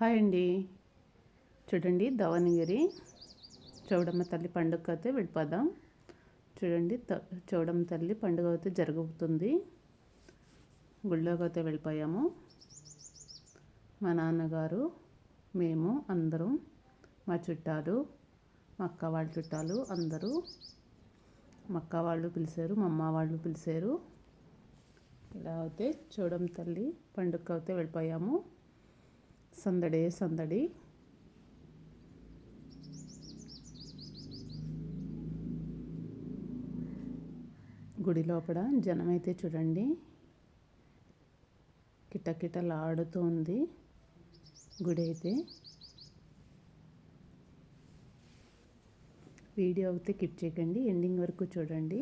Hi అండి. చూడండి ధవనగిరి చౌడమ్మ తల్లి పండుగ అయితే వెళ్ళిపోదాం. చూడండి చౌడమ్మ తల్లి పండుగ అయితే జరుగుతుంది. గుళ్ళోకి అయితే వెళ్ళిపోయాము. మా నాన్నగారు మేము అందరం మా చుట్టాలు మా అక్క వాళ్ళ చుట్టాలు అందరూ మా అక్క వాళ్ళు పిలిచారు మా అమ్మ వాళ్ళు పిలిచారు. ఇలా అయితే చూడమ్మ తల్లి పండుగ అయితే వెళ్ళిపోయాము. సందడే సందడి. గుడి లోపల జనమైతే చూడండి. కిటకిటలాడుతూ ఉంది గుడి అయితే. వీడియో అయితే కిప్ చేయకండి ఎండింగ్ వరకు చూడండి.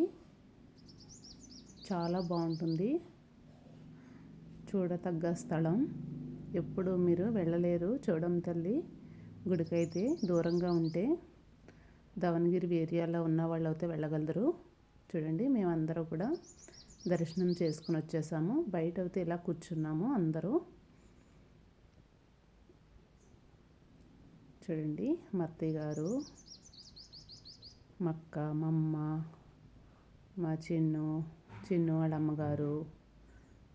చాలా బాగుంటుంది. చూడతగ్గ స్థలం. ఎప్పుడు మీరు వెళ్ళలేరు. చూడం తల్లి గుడికైతే దూరంగా ఉంటే దవనగిరి ఏరియాలో ఉన్న వాళ్ళు అయితే వెళ్ళగలరు. చూడండి మేమందరూ కూడా దర్శనం చేసుకుని వచ్చేసాము. బయట అయితే ఇలా కూర్చున్నాము అందరూ. చూడండి మా గారు మక్క మమ్మ మా చిన్ను చిన్ను వాళ్ళ అమ్మగారు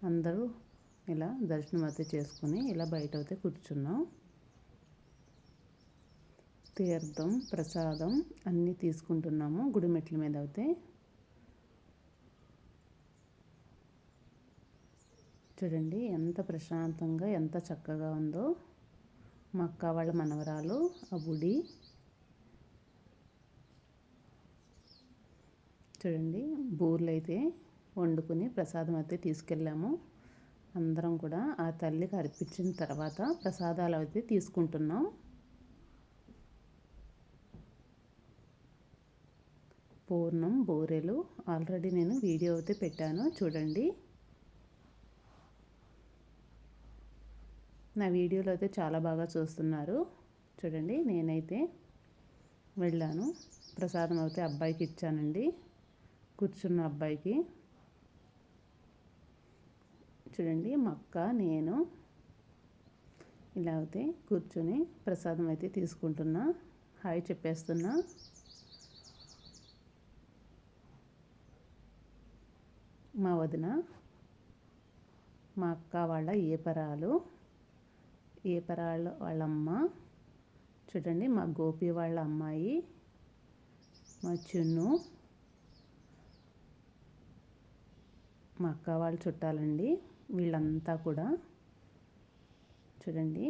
అందరూ ఇలా దర్శనం అయితే చేసుకుని ఇలా బయట అయితే కూర్చున్నాం. తీర్థం ప్రసాదం అన్నీ తీసుకుంటున్నాము గుడి మెట్ల మీద అయితే. చూడండి ఎంత ప్రశాంతంగా ఎంత చక్కగా ఉందో. మా అక్క వాళ్ళ మనవరాలు ఆ గుడి. చూడండి బూర్లు అయితే వండుకుని ప్రసాదం అయితే తీసుకెళ్ళాము. అందరం కూడా ఆ తల్లికి అర్పించిన తర్వాత ప్రసాదాలు అయితే తీసుకుంటున్నాం. పూర్ణం బూరెలు ఆల్రెడీ నేను వీడియో అయితే పెట్టాను చూడండి. నా వీడియోలో అయితే చాలా బాగా చూస్తున్నారు. చూడండి నేనైతే వెళ్ళాను. ప్రసాదం అయితే అబ్బాయికి ఇచ్చానండి. కూర్చున్న అబ్బాయికి. చూడండి మక్క నేను ఇలా అయితే కూర్చొని ప్రసాదం అయితే తీసుకుంటున్నా. హాయ్ చెప్పేస్తున్నా. మా వదిన మా అక్క వాళ్ళ ఏపరాలు ఏపరాళ్ళ వాళ్ళమ్మ చూడండి మా గోపి వాళ్ళ అమ్మాయి మా చున్ను మా అక్క వాళ్ళు చుట్టాలండి. వీళ్ళంతా కూడా. చూడండి.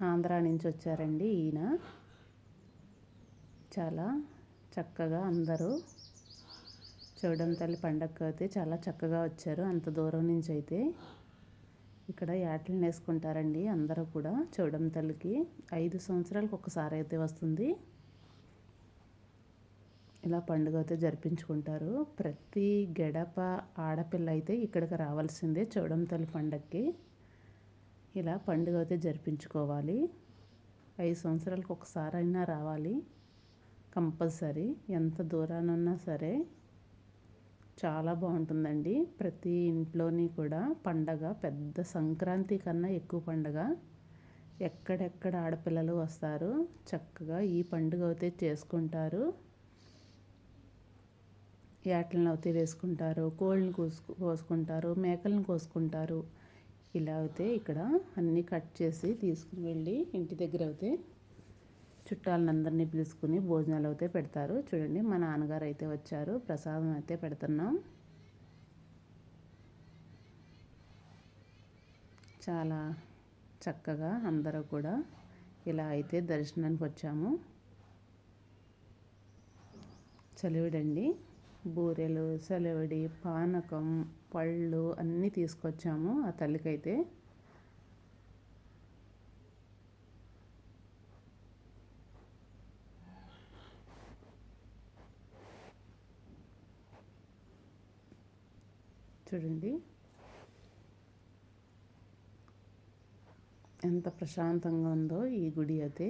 ఆంధ్ర నుంచి వచ్చారండి ఈయన. చాలా చక్కగా అందరూ చూడడం తల్లి పండగ అయితే చాలా చక్కగా వచ్చారు. అంత దూరం నుంచి అయితే ఇక్కడ యాటలు వేసుకుంటారండి అందరూ కూడా చూడడం తల్లికి ఐదు సంవత్సరాలకు ఒకసారి అయితే వస్తుంది. ఇలా పండుగ అయితే జరిపించుకుంటారు. ప్రతి గడప ఆడపిల్ల అయితే ఇక్కడికి రావాల్సిందే చూడం పండగకి ఇలా పండుగ అయితే జరిపించుకోవాలి. ఐదు సంవత్సరాలకు ఒకసారైనా రావాలి. కంపల్సరీ. ఎంత దూరానున్నా సరే చాలా బాగుంటుందండి. ప్రతి ఇంట్లోని కూడా పండగ పెద్ద సంక్రాంతి కన్నా ఎక్కువ పండగ. ఎక్కడెక్కడ ఆడపిల్లలు వస్తారు చక్కగా ఈ పండుగ అయితే చేసుకుంటారు. యాటలను అయితే వేసుకుంటారు కోళ్ళని కోసుకు కోసుకుంటారు మేకలను కోసుకుంటారు. ఇలా అయితే ఇక్కడ అన్నీ కట్ చేసి తీసుకుని వెళ్ళి ఇంటి దగ్గర అయితే చుట్టాలందరినీ పిలుచుకుని భోజనాలు అయితే పెడతారు. చూడండి మా నాన్నగారు అయితే వచ్చారు. ప్రసాదం అయితే పెడుతున్నాం. చాలా చక్కగా అందరూ కూడా ఇలా అయితే దర్శనానికి వచ్చాము. చలివిడండి. బూరెలు సెలవిడి పానకం పళ్ళు అన్నీ తీసుకొచ్చాము ఆ తల్లికైతే. చూడండి. ఎంత ప్రశాంతంగా ఉందో ఈ గుడి అయితే.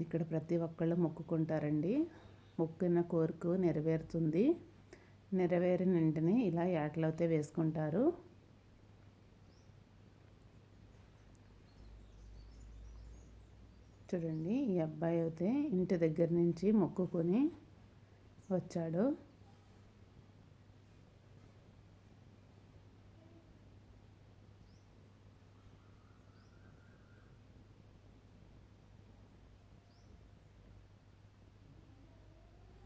ఇక్కడ ప్రతి ఒక్కళ్ళు మొక్కుకుంటారండి. మొక్కిన కోరిక నెరవేరుతుంది. నెరవేరిన వెంటనే ఇలా ఏటలవుతే వేసుకుంటారు. చూడండి ఈ అబ్బాయి అయితే ఇంటి దగ్గర నుంచి మొక్కుకొని వచ్చాడు.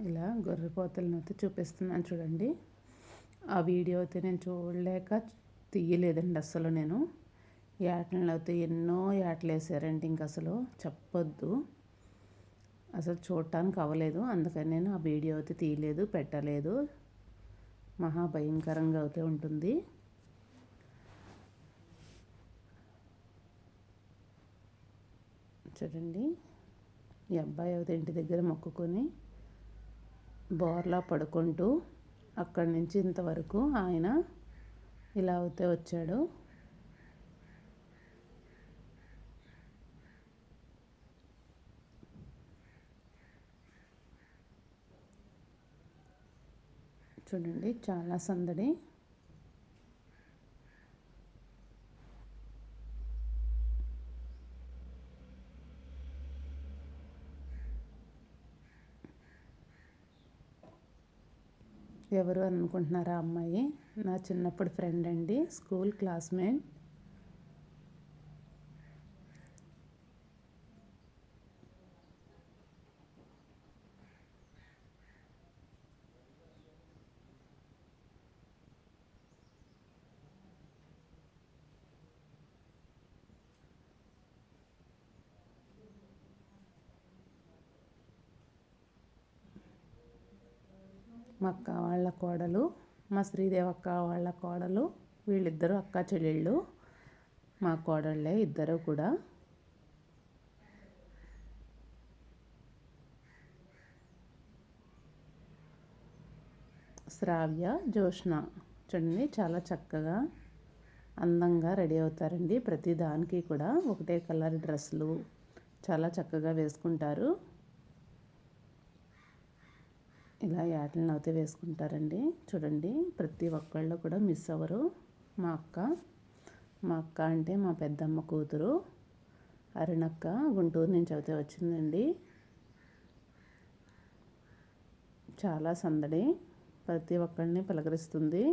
ఇలా గొర్రెపోతలను అయితే చూపిస్తున్నాను చూడండి. ఆ వీడియో అయితే నేను చూడలేక తీయలేదండి అసలు నేను. ఏటలను అయితే ఎన్నో ఏటలు వేసారంటే ఇంక అసలు చెప్పొద్దు. అసలు చూడటానికి అవ్వలేదు. అందుకని నేను ఆ వీడియో అయితే తీయలేదు పెట్టలేదు. మహాభయంకరంగా అయితే ఉంటుంది. చూడండి. ఈ అబ్బాయి అయితే ఇంటి దగ్గర మొక్కుకొని బోర్లా పడుకుంటూ అక్కడి నుంచి ఇంతవరకు ఆయన ఇలా అయితే వచ్చాడు. చూడండి చాలా సందడి. ఎవరు అనుకుంటున్నారా అమ్మాయి? నా చిన్నప్పుడు ఫ్రెండ్ అండి స్కూల్ క్లాస్మేట్ మా అక్క వాళ్ళ కోడలు మా శ్రీదేవి అక్క వాళ్ళ కోడలు వీళ్ళిద్దరూ అక్క చెల్లెళ్ళు మా కోడళ్ళే ఇద్దరు కూడా. శ్రావ్య జోష్న చూడండి చాలా చక్కగా అందంగా రెడీ అవుతారండి. ప్రతి దానికి కూడా ఒకటే కలర్ డ్రెస్సులు చాలా చక్కగా వేసుకుంటారు. ఇలా యాటలను అయితే వేసుకుంటారండి. చూడండి ప్రతి ఒక్కళ్ళు కూడా మిస్ అవ్వరు. మా అక్క మా అక్క అంటే మా పెద్దమ్మ కూతురు అరుణక్క గుంటూరు నుంచి అయితే వచ్చిందండి. చాలా సందడి. ప్రతి ఒక్కరిని పలకరిస్తుంది.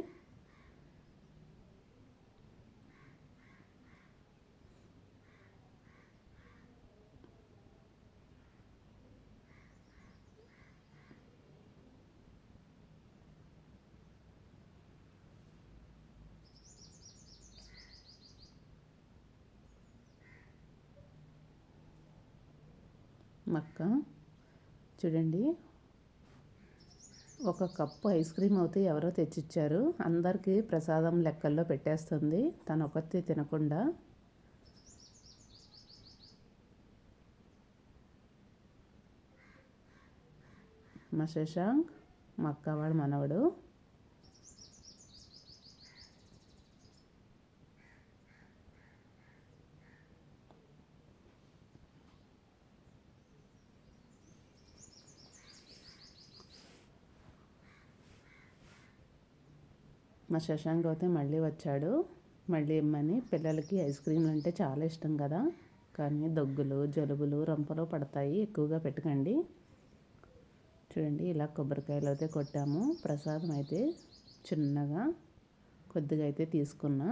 మక్క చూడండి. ఒక కప్పు ఐస్ క్రీమ్ అయితే ఎవరో తెచ్చిచ్చారు. అందరికీ ప్రసాదం లెక్కల్లో పెట్టేస్తుంది. తను ఒకటి తినకుండా. మా శశాంక్ మా అక్కవాడు మనవడు. మా శశాంక్ అయితే మళ్ళీ వచ్చాడు. మళ్ళీ ఇమ్మని పిల్లలకి ఐస్ క్రీమ్లు అంటే చాలా ఇష్టం కదా. కానీ దగ్గులు జలుబులు రంపలు పడతాయి. ఎక్కువగా పెట్టకండి. చూడండి ఇలా కొబ్బరికాయలు అయితే కొట్టాము. ప్రసాదం అయితే చిన్నగా కొద్దిగా అయితే తీసుకున్నా.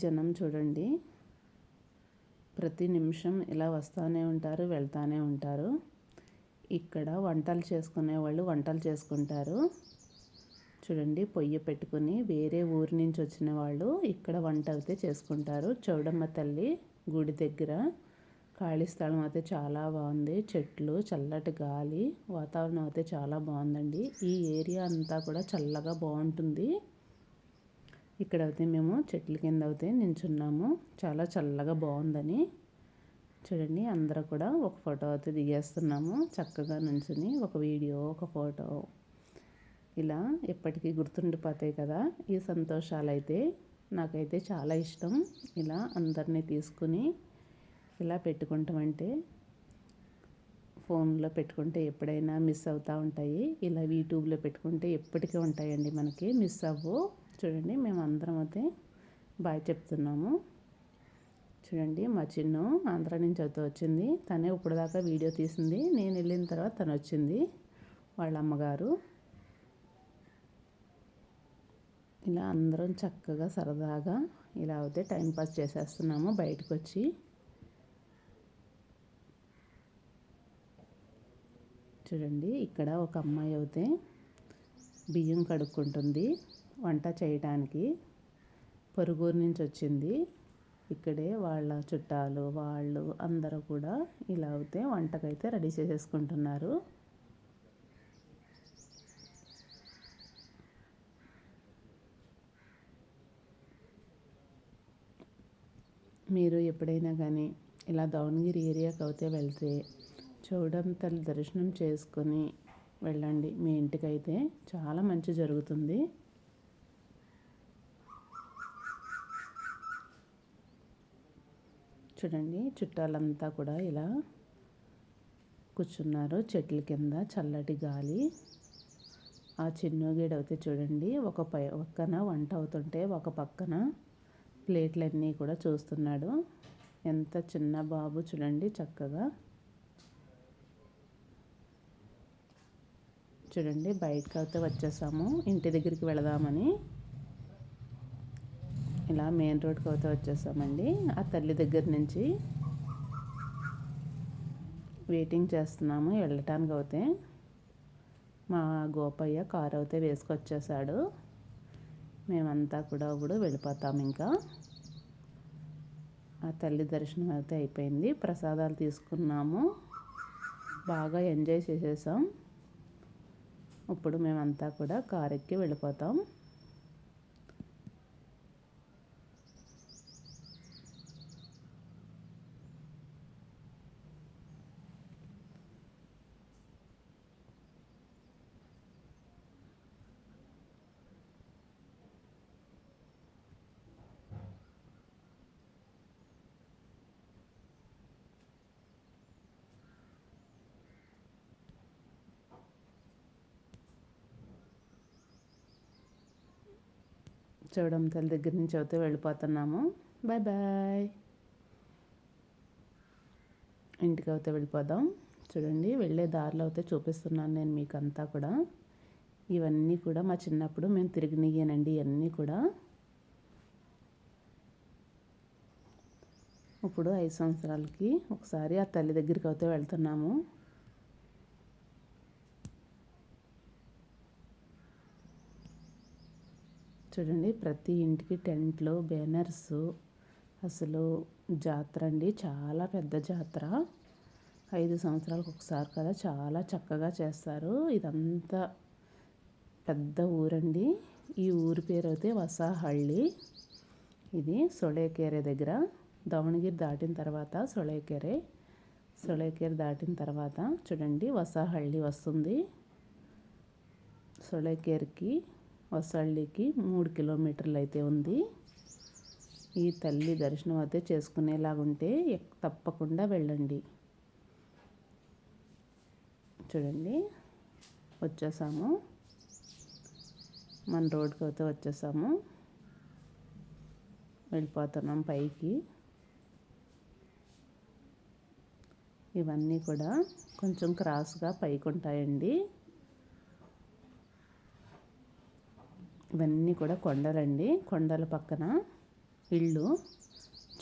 జనం చూడండి. ప్రతి నిమిషం ఇలా వస్తూనే ఉంటారు వెళ్తూనే ఉంటారు. ఇక్కడ వంటలు చేసుకునే వాళ్ళు వంటలు చేసుకుంటారు. చూడండి పొయ్యి పెట్టుకుని వేరే ఊరి నుంచి వచ్చిన వాళ్ళు ఇక్కడ వంట అయితే చేసుకుంటారు. చౌడమ్మ తల్లి గుడి దగ్గర ఖాళీ స్థలం అయితే చాలా బాగుంది. చెట్లు చల్లటి గాలి వాతావరణం అయితే చాలా బాగుందండి. ఈ ఏరియా అంతా కూడా చల్లగా బాగుంటుంది. ఇక్కడ అయితే మేము చెట్ల కింద అయితే నించున్నాము. చాలా చల్లగా బాగుందని. చూడండి అందరూ కూడా ఒక ఫోటో అయితే దిగేస్తున్నాము. చక్కగా నుంచుని ఒక వీడియో ఒక ఫోటో ఇలా ఎప్పటికీ గుర్తుండిపోతాయి కదా. ఈ సంతోషాలు అయితే నాకైతే చాలా ఇష్టం. ఇలా అందరినీ తీసుకుని ఇలా పెట్టుకుంటామంటే ఫోన్లో పెట్టుకుంటే ఎప్పుడైనా మిస్ అవుతూ ఉంటాయి. ఇలా యూట్యూబ్లో పెట్టుకుంటే ఎప్పటికీ ఉంటాయండి మనకి. మిస్ అవ్వు. చూడండి మేము అందరం అయితే బాయ్ చెప్తున్నాము. చూడండి మా చిన్ను ఆంధ్ర నుంచి అయితే వచ్చింది. తనే ఇప్పుడు దాకా వీడియో తీసింది. నేను వెళ్ళిన తర్వాత తను వచ్చింది వాళ్ళ అమ్మగారు. ఇలా అందరం చక్కగా సరదాగా ఇలా అయితే టైంపాస్ చేసేస్తున్నాము బయటకు వచ్చి చూడండి ఇక్కడ ఒక అమ్మాయి అయితే బియ్యం కడుక్కుంటుంది. వంట చేయడానికి పొరుగురు నుంచి వచ్చింది. ఇక్కడే వాళ్ళ చుట్టాలు వాళ్ళు అందరూ కూడా ఇలా అయితే వంటకైతే రెడీ చేసేసుకుంటున్నారు. మీరు ఎప్పుడైనా కానీ ఇలా దౌన్గిరి ఏరియాకి అయితే వెళ్తే తల్లి దర్శనం చేసుకొని వెళ్ళండి. మీ ఇంటికైతే చాలా మంచి జరుగుతుంది. చూడండి చుట్టాలంతా కూడా ఇలా కూర్చున్నారు. చెట్ల కింద చల్లటి గాలి. ఆ చిన్నగీడ అయితే చూడండి ఒక పై పక్కన వంట అవుతుంటే ఒక పక్కన ప్లేట్లన్నీ కూడా చూస్తున్నాడు. ఎంత చిన్న బాబు చూడండి చక్కగా. చూడండి బయటకు అయితే వచ్చేసాము. ఇంటి దగ్గరికి వెళదామని. ఇలా మెయిన్ రోడ్కి అయితే వచ్చేసామండి. ఆ తల్లి దగ్గర నుంచి వెయిటింగ్ చేస్తున్నాము. వెళ్ళటానికి అయితే మా గోపయ్య కారు అయితే వేసుకొచ్చేసాడు. మేమంతా కూడా ఇప్పుడు వెళ్ళిపోతాం ఇంకా. ఆ తల్లి దర్శనం అయితే అయిపోయింది. ప్రసాదాలు తీసుకున్నాము. బాగా ఎంజాయ్ చేసేసాం. ఇప్పుడు మేమంతా కూడా కారు ఎక్కి వెళ్ళిపోతాం. చూడడం తల్లి దగ్గర నుంచి అయితే వెళ్ళిపోతున్నాము. బాయ్ బాయ్ ఇంటికి అయితే వెళ్ళిపోదాం. చూడండి వెళ్ళే దారిలో అయితే చూపిస్తున్నాను నేను మీకు అంతా కూడా. ఇవన్నీ కూడా మా చిన్నప్పుడు మేము తిరిగినయ్యానండి ఇవన్నీ కూడా. ఇప్పుడు ఐదు సంవత్సరాలకి ఒకసారి ఆ తల్లి దగ్గరికి అయితే వెళ్తున్నాము. చూడండి ప్రతి ఇంటికి టెంట్లు బ్యానర్స్ అసలు జాతర అండి. చాలా పెద్ద జాతర. ఐదు సంవత్సరాలకు ఒకసారి కదా చాలా చక్కగా చేస్తారు. ఇదంతా పెద్ద ఊరండి. ఈ ఊరి పేరు అయితే వసాహళ్ళి. ఇది సొళేకేరే దగ్గర. దవణగిరి దాటిన తర్వాత సొళేకేరే సొళేకేరే దాటిన తర్వాత చూడండి వసాహళ్ళి వస్తుంది. సొళేకేర్కి వసళ్ళికి మూడు కిలోమీటర్లు అయితే ఉంది. ఈ తల్లి దర్శనం అయితే చేసుకునేలాగుంటే తప్పకుండా వెళ్ళండి. చూడండి వచ్చేసాము. మన రోడ్కి అయితే వచ్చేసాము. వెళ్ళిపోతున్నాం పైకి. ఇవన్నీ కూడా కొంచెం క్రాస్గా పైకి ఉంటాయండి ఇవన్నీ కూడా కొండలండి. కొండల పక్కన ఇళ్ళు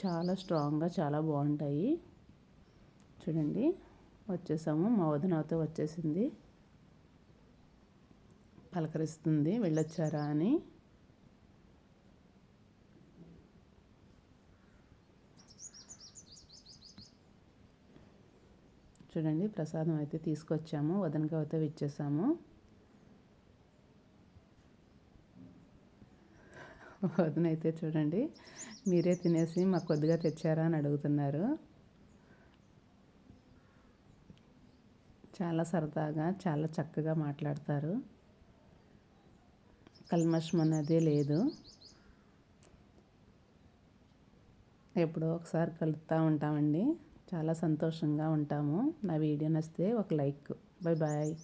చాలా స్ట్రాంగ్గా చాలా బాగుంటాయి. చూడండి వచ్చేసాము. మా వదినతో వచ్చేసింది. పలకరిస్తుంది వెళ్ళొచ్చారా అని. చూడండి ప్రసాదం అయితే తీసుకొచ్చాము. వదనకి ఇచ్చేసాము. వదినైతే చూడండి మీరే తినేసి మాకు కొద్దిగా తెచ్చారా అని అడుగుతున్నారు. చాలా సరదాగా చాలా చక్కగా మాట్లాడతారు. కల్మషం అనేది లేదు. ఎప్పుడో ఒకసారి కలుస్తూ ఉంటామండి. చాలా సంతోషంగా ఉంటాము. నా వీడియో నచ్చితే ఒక లైక్. Bye bye.